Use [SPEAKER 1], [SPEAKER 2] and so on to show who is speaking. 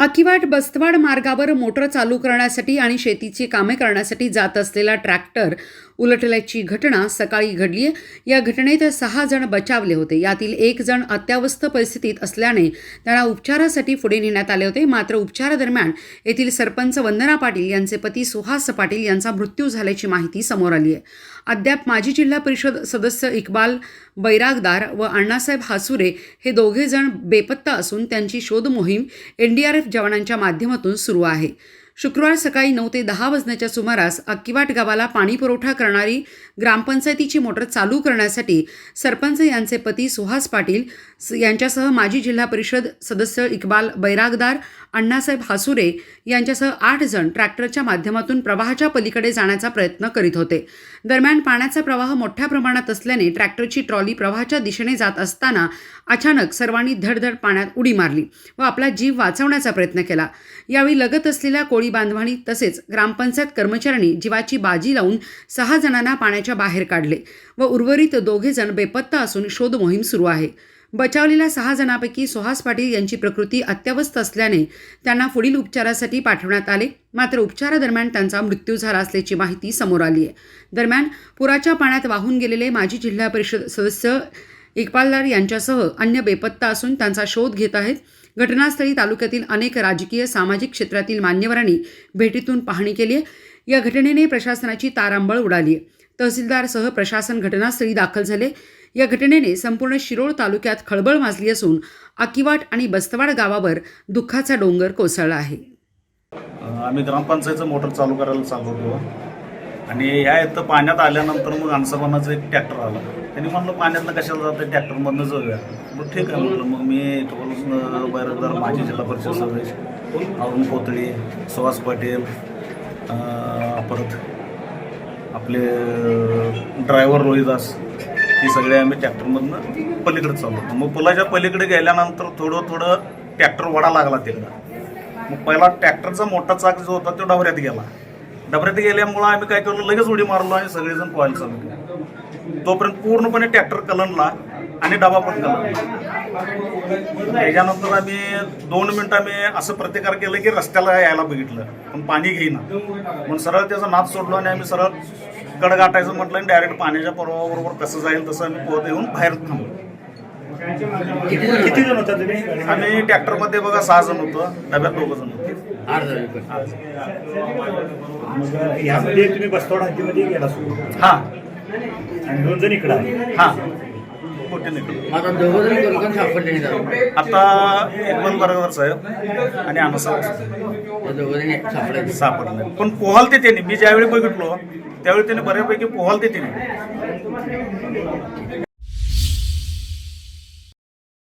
[SPEAKER 1] आकिवाट बस्तवाड मार्गावर मोटर चालू करण्यासाठी आणि शेतीची कामे करण्यासाठी जात असलेला ट्रॅक्टर उलटल्याची घटना सकाळी घडली आहे या घटनेत सहा जण बचावले होते. यातील एक जण अत्यावस्थ परिस्थितीत असल्याने त्यांना उपचारासाठी पुढे नेण्यात आले होते. मात्र उपचारादरम्यान येथील सरपंच वंदना पाटील यांचे पती सुहास पाटील यांचा मृत्यू झाल्याची माहिती समोर आली आहे अद्याप माजी जिल्हा परिषद सदस्य इक्बाल बैरागदार व अण्णासाहेब हासुरे हे दोघे जण बेपत्ता असून त्यांची शोध मोहीम एनडीआरएफ जवानांच्या माध्यमातून सुरू आहे. शुक्रवार सकाळी नऊ ते दहा वाजण्याच्या सुमारास अक्किवाट गावाला पाणी पुरवठा करणारी ग्रामपंचायतीची मोटर चालू करण्यासाठी सरपंच यांचे पती सुहास पाटील यांच्यासह माजी जिल्हा परिषद सदस्य इक्बाल बैरागदार अण्णासाहेब हासुरे यांच्यासह आठ जण ट्रॅक्टरच्या माध्यमातून प्रवाहाच्या पलीकडे जाण्याचा प्रयत्न करीत होते. दरम्यान पाण्याचा प्रवाह मोठ्या प्रमाणात असल्याने ट्रॅक्टरची ट्रॉली प्रवाहाच्या दिशेने जात असताना अचानक सर्वांनी धडधड पाण्यात उडी मारली व आपला जीव वाचवण्याचा प्रयत्न केला. यावेळी लगत असलेल्या कोळी बांधवांनी तसेच ग्रामपंचायत कर्मचाऱ्यांनी जीवाची बाजी लावून सहा जणांना पाण्याच्या बाहेर काढले व उर्वरित दोघे जण बेपत्ता असून शोध मोहीम सुरू आहे. बचावलेल्या सहा जणांपैकी सुहास पाटील यांची प्रकृती अत्यवस्थ असल्याने त्यांना पुढील उपचारासाठी पाठवण्यात आले. मात्र उपचारादरम्यान त्यांचा मृत्यू झाला असल्याची माहिती समोर आली आहे दरम्यान पुराच्या पाण्यात वाहून गेलेले माजी जिल्हा परिषद सदस्य इक्बालदार यांच्यासह अन्य बेपत्ता असून त्यांचा शोध घेत आहेत. घटनास्थळी तालुक्यातील अनेक राजकीय सामाजिक क्षेत्रातील मान्यवरांनी भेटीतून पाहणी केली आहे. या घटनेने प्रशासनाची तारांबळ उडाली आहे. तहसीलदारसह प्रशासन घटनास्थळी दाखल झाले. या घटनेने संपूर्ण शिरोळ तालुक्यात खळबळ माजली असून आकिवाट आणि बस्तवाड गावावर दुःखाचा डोंगर कोसळला आहे.
[SPEAKER 2] आम्ही ग्रामपंचायतचं मोटर चालू करायला चालू होतो. आणि ह्या इथं पाण्यात आल्यानंतर मग अंसाबानाचं एक ट्रॅक्टर आला. त्यांनी म्हणलं पाण्यातनं कशाला जातं ट्रॅक्टरमधनं जाऊया. मग ठीक आहे. म्हटलं मग मी इथं बैरकदार माजी जिल्हा परिषद सदस्य अरुण कोथळी सुहास पाटील परत आपले ड्रायव्हर रोहिदास हे सगळे आम्ही ट्रॅक्टरमधनं पलीकडे चाललो होतो. मग पुलाच्या पलीकडे गेल्यानंतर थोडं थोडं ट्रॅक्टर वडा लागला तिकडं. मग पहिला ट्रॅक्टरचा मोठा चाक जो होता तो डबऱ्यात गेला. डबऱ्यात गेल्यामुळं आम्ही काय केलं लगेच उडी मारलो आणि सगळेजण पोहायला चालू केलं. तोपर्यंत पूर्णपणे ट्रॅक्टर कलनला आणि डबा पण कलनला त्याच्यानंतर आम्ही दोन मिनिटं आम्ही असं प्रतिकार केलं की रस्त्याला यायला बघितलं पण पाणी घेईना. म्हणून सरळ त्याचा नाद सोडलो आणि आम्ही सरळ कड गाठायचं म्हटलं आणि डायरेक्ट पाण्याच्या प्रवाहाबरोबर कसं जाईल तसं आम्ही पोहत येऊन बाहेर थांबलो.
[SPEAKER 3] किती जण होता तुम्ही?
[SPEAKER 2] आम्ही ट्रॅक्टरमध्ये बघा सहा जण होतो डब्यात दोघं जण होते.
[SPEAKER 3] मग ह्यामध्ये तुम्ही बसतोड हद्दीमध्ये गेला सुरू
[SPEAKER 2] हा.
[SPEAKER 3] आणि दोन जण इकडे
[SPEAKER 2] हा. मोठे
[SPEAKER 4] आता दोघं जण सापडले नाही
[SPEAKER 2] आता बरोबर साहेब आणि
[SPEAKER 4] दोघं जण सापडायचे
[SPEAKER 2] सापडले पण पोहालते त्यांनी. मी ज्यावेळी बघितलो त्यावेळी त्यांनी बऱ्यापैकी पोहालते त्यांनी.